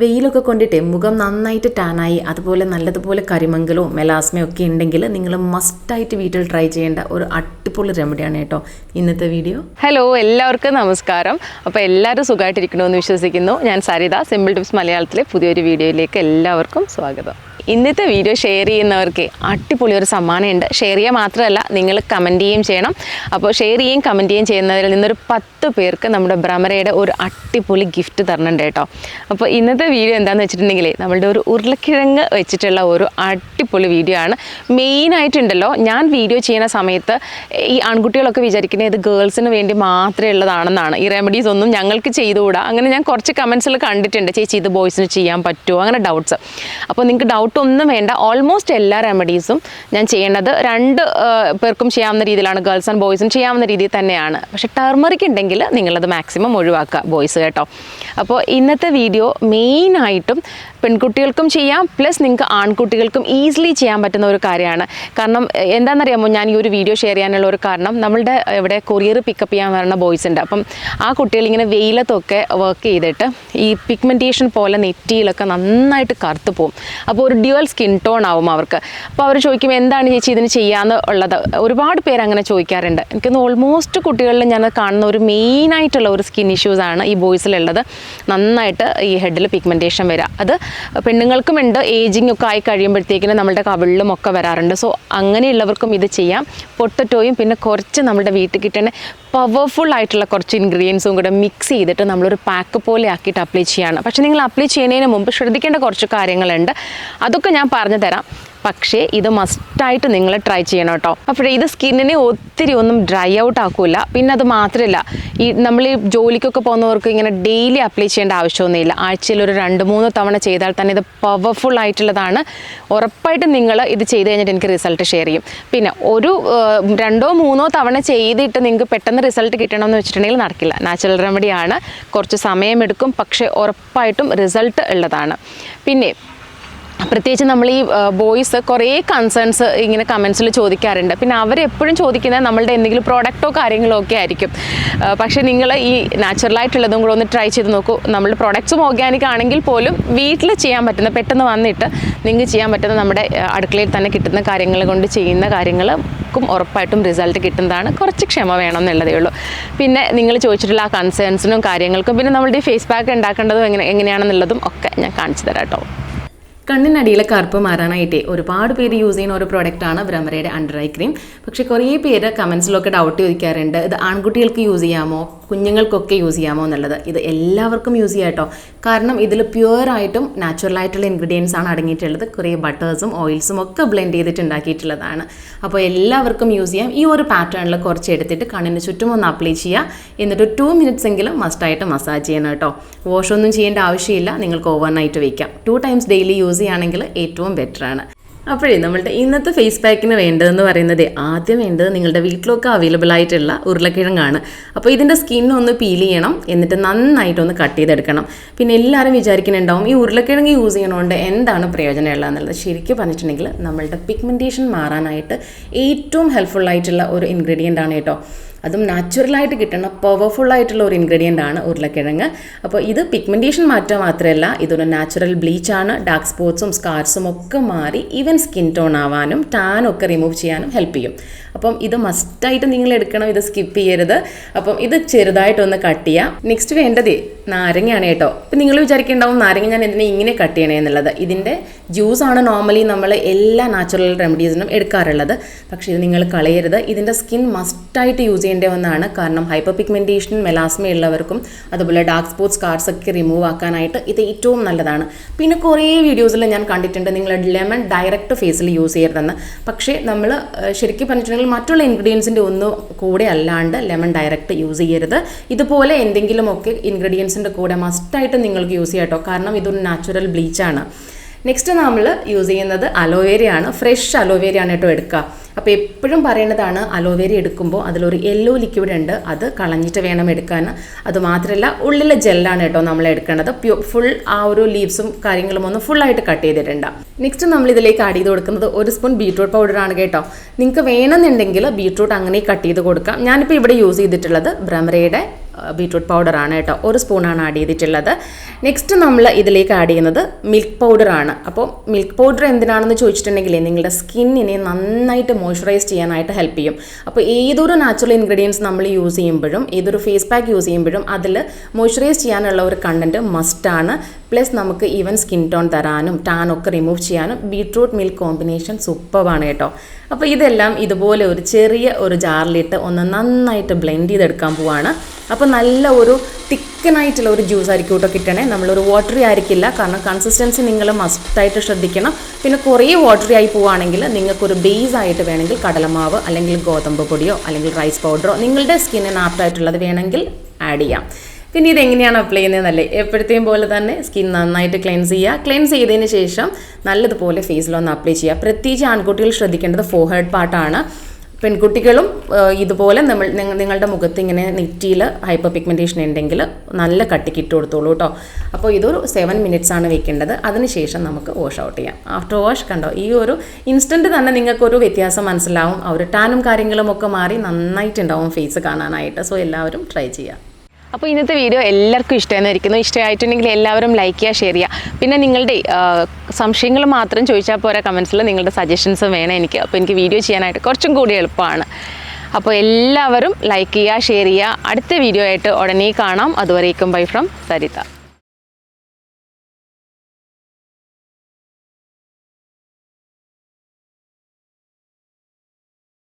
വെയിലൊക്കെ കൊണ്ടിട്ട് മുഖം നന്നായിട്ട് ടാനായി അതുപോലെ നല്ലതുപോലെ കരിമങ്കലോ മെലാസ്മയോ ഒക്കെ ഉണ്ടെങ്കിൽ നിങ്ങൾ മസ്റ്റായിട്ട് വീട്ടിൽ ട്രൈ ചെയ്യേണ്ട ഒരു അടിപൊളി റെമഡിയാണ് കേട്ടോ ഇന്നത്തെ വീഡിയോ ഹലോ എല്ലാവർക്കും നമസ്കാരം. അപ്പോൾ എല്ലാവരും സുഖമായിട്ടിരിക്കണമെന്ന് വിശ്വസിക്കുന്നു. ഞാൻ സരിത സിമ്പിൾ ടിപ്സ് മലയാളത്തിലെ പുതിയൊരു വീഡിയോയിലേക്ക് എല്ലാവർക്കും സ്വാഗതം. ഇന്നത്തെ വീഡിയോ ഷെയർ ചെയ്യുന്നവർക്ക് അടിപൊളി ഒരു സമ്മാനമുണ്ട്. ഷെയർ ചെയ്യുക മാത്രമല്ല നിങ്ങൾ കമന്റ് ചെയ്യുകയും ചെയ്യണം. അപ്പോൾ ഷെയർ ചെയ്യുകയും കമന്റ് ചെയ്യുകയും ചെയ്യുന്നതിൽ നിന്നൊരു പത്ത് പേർക്ക് നമ്മുടെ ഭ്രമരയുടെ ഒരു അടിപൊളി ഗിഫ്റ്റ് തരണുണ്ട് കേട്ടോ. അപ്പോൾ ഇന്നത്തെ വീഡിയോ എന്താണെന്ന് വെച്ചിട്ടുണ്ടെങ്കിൽ നമ്മളുടെ ഒരു ഉരുളക്കിഴങ്ങ് വെച്ചിട്ടുള്ള ഒരു അടിപൊളി വീഡിയോ ആണ്. മെയിനായിട്ടുണ്ടല്ലോ ഞാൻ വീഡിയോ ചെയ്യുന്ന സമയത്ത് ഈ ആൺകുട്ടികളൊക്കെ വിചാരിക്കുന്നത് ഇത് ഗേൾസിന് വേണ്ടി മാത്രമേ ഉള്ളതാണെന്നാണ്. ഈ റെമഡീസ് ഒന്നും ഞങ്ങൾക്ക് ചെയ്തുകൂടാ. അങ്ങനെ ഞാൻ കുറച്ച് കമൻസിൽ കണ്ടിട്ടുണ്ട് ചേച്ചി ഇത് ബോയ്സിന് ചെയ്യാൻ പറ്റുമോ? അങ്ങനെ ഡൗട്ട്സ് അപ്പോൾ നിങ്ങൾക്ക് ഡൗട്ട് ഒന്നും വേണ്ട. ഓൾമോസ്റ്റ് എല്ലാ റെമഡീസും ഞാൻ ചെയ്യേണ്ടത് രണ്ട് പേർക്കും ചെയ്യാവുന്ന രീതിയിലാണ്. ഗേൾസ് ആൻഡ് ബോയ്സും ചെയ്യാവുന്ന രീതിയിൽ തന്നെയാണ്. പക്ഷേ ടർമറിക് ഉണ്ടെങ്കിൽ നിങ്ങളത് മാക്സിമം ഒഴിവാക്കുക ബോയ്സ് കേട്ടോ. അപ്പോൾ ഇന്നത്തെ വീഡിയോ മെയിനായിട്ടും പെൺകുട്ടികൾക്കും ചെയ്യാം പ്ലസ് നിങ്ങൾക്ക് ആൺകുട്ടികൾക്കും ഈസിലി ചെയ്യാൻ പറ്റുന്ന ഒരു കാര്യമാണ്. കാരണം എന്താണെന്നറിയാമോ? ഞാൻ ഈ ഒരു വീഡിയോ ഷെയർ ചെയ്യാനുള്ള ഒരു കാരണം നമ്മളുടെ ഇവിടെ കൊറിയർ പിക്കപ്പ് ചെയ്യാൻ വരുന്ന ബോയ്സ് ഉണ്ട് അപ്പം ആ കുട്ടികൾ ഇങ്ങനെ വെയിലത്തൊക്കെ വർക്ക് ചെയ്തിട്ട് ഈ പിഗ്മെന്റേഷൻ പോലെ നെറ്റിയിലൊക്കെ നന്നായിട്ട് കറുത്ത് പോകും അപ്പോൾ ഒരു ഡ്യുവൽ സ്കിൻ ടോൺ ആവും അവർക്ക്. അപ്പോൾ അവർ ചോദിക്കും എന്താണ് ചേച്ചി ഇതിന് ചെയ്യാന്ന് ഉള്ളത്? ഒരുപാട് പേര് അങ്ങനെ ചോദിക്കാറുണ്ട്. എനിക്കൊന്ന് ഓൾമോസ്റ്റ് കുട്ടികളിൽ ഞാൻ കാണുന്ന ഒരു മെയിൻ ആയിട്ടുള്ള ഒരു സ്കിൻ ഇഷ്യൂസാണ് ഈ ബോയ്സിലുള്ളത് നന്നായിട്ട് ഈ ഹെഡിൽ പിഗ്മെന്റേഷൻ വരിക അത് പെണ്ണുങ്ങൾക്കും ഉണ്ട് ഏജിങ് ഒക്കെ ആയി കഴിയുമ്പോഴത്തേക്കിന് നമ്മുടെ കവിളിലും ഒക്കെ വരാറുണ്ട്. സോ അങ്ങനെയുള്ളവർക്കും ഇത് ചെയ്യാം. പൊട്ടറ്റോയും പിന്നെ കുറച്ച് നമ്മുടെ വീട്ടിൽ കിട്ടുന്ന പവർഫുൾ ആയിട്ടുള്ള കുറച്ച് ഇൻഗ്രീഡിയൻസും കൂടെ മിക്സ് ചെയ്തിട്ട് നമ്മളൊരു പാക്ക് പോലെ ആക്കിയിട്ട് അപ്ലൈ ചെയ്യുകയാണ് പക്ഷേ നിങ്ങൾ അപ്ലൈ ചെയ്യുന്നതിന് മുമ്പ് ശ്രദ്ധിക്കേണ്ട കുറച്ച് കാര്യങ്ങളുണ്ട്. അതൊക്കെ ഞാൻ പറഞ്ഞു തരാം പക്ഷേ ഇത് മസ്റ്റായിട്ട് നിങ്ങൾ ട്രൈ ചെയ്യണം കേട്ടോ. അപ്പോൾ ഇത് സ്കിന്നിനെ ഒത്തിരി ഒന്നും ഡ്രൈ ഔട്ട് ആക്കില്ല പിന്നെ അത് മാത്രമല്ല ഈ നമ്മൾ ഈ ജോലിക്കൊക്കെ പോകുന്നവർക്ക് ഇങ്ങനെ ഡെയിലി അപ്ലൈ ചെയ്യേണ്ട ആവശ്യമൊന്നുമില്ല ആഴ്ചയിൽ ഒരു രണ്ട് മൂന്ന് തവണ ചെയ്താൽ തന്നെ ഇത് പവർഫുൾ ആയിട്ടുള്ളതാണ്. ഉറപ്പായിട്ടും നിങ്ങൾ ഇത് ചെയ്ത് കഴിഞ്ഞിട്ട് എനിക്ക് റിസൾട്ട് ഷെയർ ചെയ്യും. പിന്നെ ഒരു രണ്ടോ മൂന്നോ തവണ ചെയ്തിട്ട് നിങ്ങൾക്ക് പെട്ടെന്ന് റിസൾട്ട് കിട്ടണമെന്ന് വെച്ചിട്ടുണ്ടെങ്കിൽ നടക്കില്ല. നാച്ചുറൽ റെമഡിയാണ് കുറച്ച് സമയമെടുക്കും പക്ഷേ ഉറപ്പായിട്ടും റിസൾട്ട് ഉള്ളതാണ്. പിന്നെ പ്രത്യേകിച്ച് നമ്മൾ ഈ ബോയ്സ് കുറേ കൺസേൺസ് ഇങ്ങനെ കമൻസിൽ ചോദിക്കാറുണ്ട്. പിന്നെ അവരെപ്പോഴും ചോദിക്കുന്നത് നമ്മളുടെ എന്തെങ്കിലും പ്രോഡക്റ്റോ കാര്യങ്ങളോ ഒക്കെ ആയിരിക്കും. പക്ഷേ നിങ്ങൾ ഈ നാച്ചുറലായിട്ടുള്ളതും കൂടെ ഒന്ന് ട്രൈ ചെയ്ത് നോക്കൂ. നമ്മുടെ പ്രോഡക്റ്റ്സും ഓർഗാനിക് ആണെങ്കിൽ പോലും വീട്ടിൽ ചെയ്യാൻ പറ്റുന്ന പെട്ടെന്ന് വന്നിട്ട് നിങ്ങൾക്ക് ചെയ്യാൻ പറ്റുന്ന നമ്മുടെ അടുക്കളയിൽ തന്നെ കിട്ടുന്ന കാര്യങ്ങൾ കൊണ്ട് ചെയ്യുന്ന കാര്യങ്ങൾക്കും ഉറപ്പായിട്ടും റിസൾട്ട് കിട്ടുന്നതാണ്. കുറച്ച് ക്ഷമ വേണം എന്നുള്ളതേ ഉള്ളൂ. പിന്നെ നിങ്ങൾ ചോദിച്ചിട്ടുള്ള ആ കൺസേൺസിനും കാര്യങ്ങൾക്കും പിന്നെ നമ്മളുടെ ഈ ഫേസ് പാക്ക് ഉണ്ടാക്കേണ്ടതും എങ്ങനെ എങ്ങനെയാണെന്നുള്ളതും ഒക്കെ ഞാൻ കാണിച്ചു തരാം കേട്ടോ. കണ്ണിനടിയിലെ കറുപ്പ് മാറാനായിട്ട് ഒരുപാട് പേര് യൂസ് ചെയ്യുന്ന ഒരു പ്രോഡക്റ്റാണ് ബ്രഹ്മരയുടെ അണ്ടർ ഐ ക്രീം പക്ഷേ കുറേ പേര് കമൻസിലൊക്കെ ഡൗട്ട് ചോദിക്കാറുണ്ട്. ഇത് ആൺകുട്ടികൾക്ക് യൂസ് ചെയ്യാമോ? കുഞ്ഞുങ്ങൾക്കൊക്കെ യൂസ് ചെയ്യാമോ എന്നുള്ളത്. ഇത് എല്ലാവർക്കും യൂസ് ചെയ്യാം കേട്ടോ. കാരണം ഇതിൽ പ്യുവറായിട്ടും നാച്ചുറൽ ആയിട്ടുള്ള ഇൻഗ്രീഡിയൻസ് ആണ് അടങ്ങിയിട്ടുള്ളത്. കുറേ ബട്ടേഴ്സും ഓയിൽസും ഒക്കെ ബ്ലെൻഡ് ചെയ്തിട്ട് ഉണ്ടാക്കിയിട്ടുള്ളതാണ് അപ്പോൾ എല്ലാവർക്കും യൂസ് ചെയ്യാം. ഈ ഒരു പാറ്റേണിൽ കുറച്ച് എടുത്തിട്ട് കണ്ണിന് ചുറ്റും ഒന്ന് അപ്ലൈ ചെയ്യുക. എന്നിട്ട് ടു മിനിറ്റ്സ് എങ്കിലും മസ്റ്റായിട്ട് മസാജ് ചെയ്യണം കേട്ടോ. വാഷ് ഒന്നും ചെയ്യേണ്ട ആവശ്യമില്ല. നിങ്ങൾക്ക് ഓവർ നൈറ്റ് വയ്ക്കാം ടു ടൈംസ് ഡെയിലി യൂസ് ചെയ്യുകയാണെങ്കിൽ ഏറ്റവും ബെറ്റർ ആണ്. അപ്പോഴേ നമ്മളുടെ ഇന്നത്തെ ഫേസ് പാക്കിന് വേണ്ടതെന്ന് പറയുന്നത് ആദ്യം വേണ്ടത് നിങ്ങളുടെ വീട്ടിലൊക്കെ അവൈലബിൾ ആയിട്ടുള്ള ഉരുളക്കിഴങ്ങാണ്. അപ്പോൾ ഇതിന്റെ സ്കിന്നൊന്ന് പീൽ ചെയ്യണം. എന്നിട്ട് നന്നായിട്ടൊന്ന് കട്ട് ചെയ്തെടുക്കണം. പിന്നെ എല്ലാവരും വിചാരിക്കുന്നുണ്ടാവും ഈ ഉരുളക്കിഴങ്ങ് യൂസ് ചെയ്യണോണ്ട് എന്താണ് പ്രയോജനം ശരിക്കും പറഞ്ഞിട്ടുണ്ടെങ്കിൽ നമ്മളുടെ പിഗ്മെന്റേഷൻ മാറാനായിട്ട് ഏറ്റവും ഹെൽപ്ഫുൾ ആയിട്ടുള്ള ഒരു ഇൻഗ്രീഡിയന്റ് ആണ് കേട്ടോ. അതും നാച്ചുറലായിട്ട് കിട്ടുന്ന പവർഫുൾ ആയിട്ടുള്ള ഒരു ഇൻഗ്രീഡിയന്റ് ആണ് ഉരുളക്കിഴങ്ങ്. അപ്പോൾ ഇത് പിഗ്മെന്റേഷൻ മാറ്റുക മാത്രമല്ല ഇതൊരു നാച്ചുറൽ ബ്ലീച്ച് ആണ്. ഡാർക്ക് സ്പോട്ട്സും സ്കാർസും ഒക്കെ മാറി ഈവൻ സ്കിൻ ടോൺ ആവാനും ടാൻ ഒക്കെ റിമൂവ് ചെയ്യാനും ഹെൽപ്പ് ചെയ്യും. അപ്പം ഇത് മസ്റ്റായിട്ട് നിങ്ങൾ എടുക്കണം ഇത് സ്കിപ്പ് ചെയ്യരുത്. അപ്പം ഇത് ചെറുതായിട്ടൊന്ന് കട്ട് ചെയ്യാം. നെക്സ്റ്റ് വേണ്ടത് നാരങ്ങയാണ് കേട്ടോ. അപ്പം നിങ്ങൾ വിചാരിക്കേണ്ടാവും നാരങ്ങ ഞാൻ എന്തിനാ ഇങ്ങനെ കട്ട് ചെയ്യണേ എന്നുള്ളത്. ഇതിന്റെ ജ്യൂസാണ് നോർമലി നമ്മൾ എല്ലാ നാച്ചുറൽ റെമഡീസിനും എടുക്കാറുള്ളത്. പക്ഷേ ഇത് നിങ്ങൾ കളയരുത്. ഇതിന്റെ സ്കിൻ മസ്റ്റായിട്ട് യൂസ് ചെയ്യേണ്ട ഒന്നാണ് കാരണം ഹൈപ്പർ പിഗ്മെന്റേഷൻ മെലാസ്മ ഉള്ളവർക്കും അതുപോലെ ഡാർക്ക് സ്പോട്ട്സ് കാർഡ്സ് ഒക്കെ റിമൂവ് ആക്കാനായിട്ട് ഇത് ഏറ്റവും നല്ലതാണ്. പിന്നെ കുറേ വീഡിയോസിൽ ഞാൻ കണ്ടിട്ടുണ്ട് നിങ്ങൾ ലെമൺ ഡയറക്റ്റ് ഫേസിൽ യൂസ് ചെയ്യരുതെന്ന്. പക്ഷേ നമ്മൾ ശരിക്കും പറഞ്ഞിട്ടുണ്ടെങ്കിൽ മറ്റുള്ള ഇൻഗ്രീഡിയൻസിന്റെ ഒന്നും കൂടെ അല്ലാണ്ട് ലെമൺ ഡയറക്റ്റ് യൂസ് ചെയ്യരുത്. ഇതുപോലെ എന്തെങ്കിലുമൊക്കെ ഇൻഗ്രീഡിയൻസിന്റെ കൂടെ മസ്റ്റായിട്ട് നിങ്ങൾക്ക് യൂസ് ചെയ്യാം കേട്ടോ കാരണം ഇതൊരു നാച്ചുറൽ ബ്ലീച്ചാണ് നെക്സ്റ്റ് നമ്മൾ യൂസ് ചെയ്യുന്നത് അലോവേരയാണ്. ഫ്രഷ് അലോവേരയാണ് കേട്ടോ എടുക്കുക. അപ്പോൾ എപ്പോഴും പറയുന്നതാണ് അലോവേര എടുക്കുമ്പോൾ അതിലൊരു യെല്ലോ ലിക്വിഡ് ഉണ്ട്. അത് കളഞ്ഞിട്ട് വേണം എടുക്കാൻ. അതുമാത്രമല്ല ഉള്ളിലെ ജെല്ലാണ് കേട്ടോ നമ്മൾ എടുക്കേണ്ടത്. പ്യൂ ഫുൾ ആ ഒരു ലീവ്സും കാര്യങ്ങളും ഒന്ന് ഫുള്ളായിട്ട് കട്ട് ചെയ്തിട്ടുണ്ട് നെക്സ്റ്റ് നമ്മൾ ഇതിലേക്ക് ആഡ് ചെയ്ത് കൊടുക്കുന്നത് ഒരു സ്പൂൺ ബീട്രൂട്ട് പൗഡറാണ് കേട്ടോ. നിങ്ങൾക്ക് വേണമെന്നുണ്ടെങ്കിൽ ബീട്രൂട്ട് അങ്ങനെ കട്ട് ചെയ്ത് കൊടുക്കാം. ഞാനിപ്പോൾ ഇവിടെ യൂസ് ചെയ്തിട്ടുള്ളത് ഭ്രമരയുടെ ബീട്രൂട്ട് പൗഡറാണ് കേട്ടോ. ഒരു സ്പൂണാണ് ആഡ് ചെയ്തിട്ടുള്ളത്. നെക്സ്റ്റ് നമ്മൾ ഇതിലേക്ക് ആഡ് ചെയ്യുന്നത് മിൽക്ക് പൗഡറാണ്. അപ്പോൾ മിൽക്ക് പൗഡർ എന്തിനാണെന്ന് ചോദിച്ചിട്ടുണ്ടെങ്കിൽ നിങ്ങളുടെ സ്കിന്നിനെ നന്നായിട്ട് മോയ്സ്ചറൈസ് ചെയ്യാനായിട്ട് ഹെൽപ്പ് ചെയ്യും. അപ്പോൾ ഏതൊരു നാച്ചുറൽ ഇൻഗ്രീഡിയൻസ് നമ്മൾ യൂസ് ചെയ്യുമ്പോഴും ഏതൊരു ഫേസ് പാക്ക് യൂസ് ചെയ്യുമ്പോഴും അതിൽ മോയ്സ്ചറൈസ് ചെയ്യാനുള്ള ഒരു കണ്ടന്റ് മസ്റ്റാണ് പ്ലസ് നമുക്ക് ഈവൻ സ്കിൻ ടോൺ തരാനും ടാൻ ഒക്കെ റിമൂവ് ചെയ്യാനും ബീട്രൂട്ട് മിൽക്ക് കോമ്പിനേഷൻ സൂപ്പറാണ് കേട്ടോ. അപ്പോൾ ഇതെല്ലാം ഇതുപോലെ ഒരു ചെറിയ ഒരു ജാറിലിട്ട് ഒന്ന് നന്നായിട്ട് ബ്ലെൻഡ് ചെയ്തെടുക്കാൻ പോവാണ്. അപ്പോൾ നല്ല ഒരു തിക്കനായിട്ടുള്ള ഒരു ജ്യൂസ് ആയിരിക്കും കേട്ടോ കിട്ടണേ. നമ്മളൊരു വാട്ടറി ആയിരിക്കില്ല. കാരണം കൺസിസ്റ്റൻസി നിങ്ങൾ മസ്റ്റായിട്ട് ശ്രദ്ധിക്കണം. പിന്നെ കുറേ വാട്ടറി ആയി പോവുകയാണെങ്കിൽ നിങ്ങൾക്കൊരു ബേസ് ആയിട്ട് വേണമെങ്കിൽ കടലമാവ് അല്ലെങ്കിൽ ഗോതമ്പ് പൊടിയോ അല്ലെങ്കിൽ റൈസ് പൗഡറോ നിങ്ങളുടെ സ്കിന്നിന് ആപ്റ്റായിട്ടുള്ളത് വേണമെങ്കിൽ ആഡ് ചെയ്യാം. പിന്നെ ഇതെങ്ങനെയാണ് അപ്ലൈ ചെയ്യുന്നതെന്നല്ലേ? എപ്പോഴത്തെയും പോലെ തന്നെ സ്കിൻ നന്നായിട്ട് ക്ലെൻസ് ചെയ്യുക. ക്ലെൻസ് ചെയ്തതിന് ശേഷം നല്ലതുപോലെ ഫേസിലൊന്ന് അപ്ലൈ ചെയ്യുക. പ്രത്യേകിച്ച് ആൺകുട്ടികൾ ശ്രദ്ധിക്കേണ്ടത് ഫോർഹെഡ് പാർട്ടാണ് പെൺകുട്ടികളും ഇതുപോലെ നമ്മൾ നിങ്ങളുടെ മുഖത്ത് ഇങ്ങനെ നെറ്റിയിൽ ഹൈപ്പർ പിഗ്മെന്റേഷൻ ഉണ്ടെങ്കിൽ നല്ല കട്ടിക്ക് ഇട്ട് കൊടുത്തോളൂ കേട്ടോ അപ്പോൾ ഇതൊരു സെവൻ മിനിറ്റ്സ് ആണ് വെക്കേണ്ടത്. അതിനുശേഷം നമുക്ക് വാഷ് ഔട്ട് ചെയ്യാം. ആഫ്റ്റർ വാഷ് കണ്ടോ ഈ ഒരു ഇൻസ്റ്റന്റ് തന്നെ നിങ്ങൾക്കൊരു വ്യത്യാസം മനസ്സിലാവും. ആ ഒരു ടാനും കാര്യങ്ങളും ഒക്കെ മാറി നന്നായിട്ടുണ്ടാവും ഫേസ് കാണാനായിട്ട്. സോ എല്ലാവരും ട്രൈ ചെയ്യുക അപ്പോൾ ഇന്നത്തെ വീഡിയോ എല്ലാവർക്കും ഇഷ്ടമായിരിക്കുന്നു. ഇഷ്ടമായിട്ടുണ്ടെങ്കിൽ എല്ലാവരും ലൈക്ക് ചെയ്യുക ഷെയർ ചെയ്യുക. പിന്നെ നിങ്ങളുടെ സംശയങ്ങൾ മാത്രം ചോദിച്ചാൽ പോരാ. കമൻസിൽ നിങ്ങളുടെ സജഷൻസും വേണം എനിക്ക്. അപ്പോൾ എനിക്ക് വീഡിയോ ചെയ്യാനായിട്ട് കുറച്ചും കൂടി എളുപ്പമാണ്. അപ്പോൾ എല്ലാവരും ലൈക്ക് ചെയ്യുക ഷെയർ ചെയ്യുക. അടുത്ത വീഡിയോ ആയിട്ട് ഉടനെ കാണാം. അതുവരേക്കും ബൈ ഫ്രം സരിത.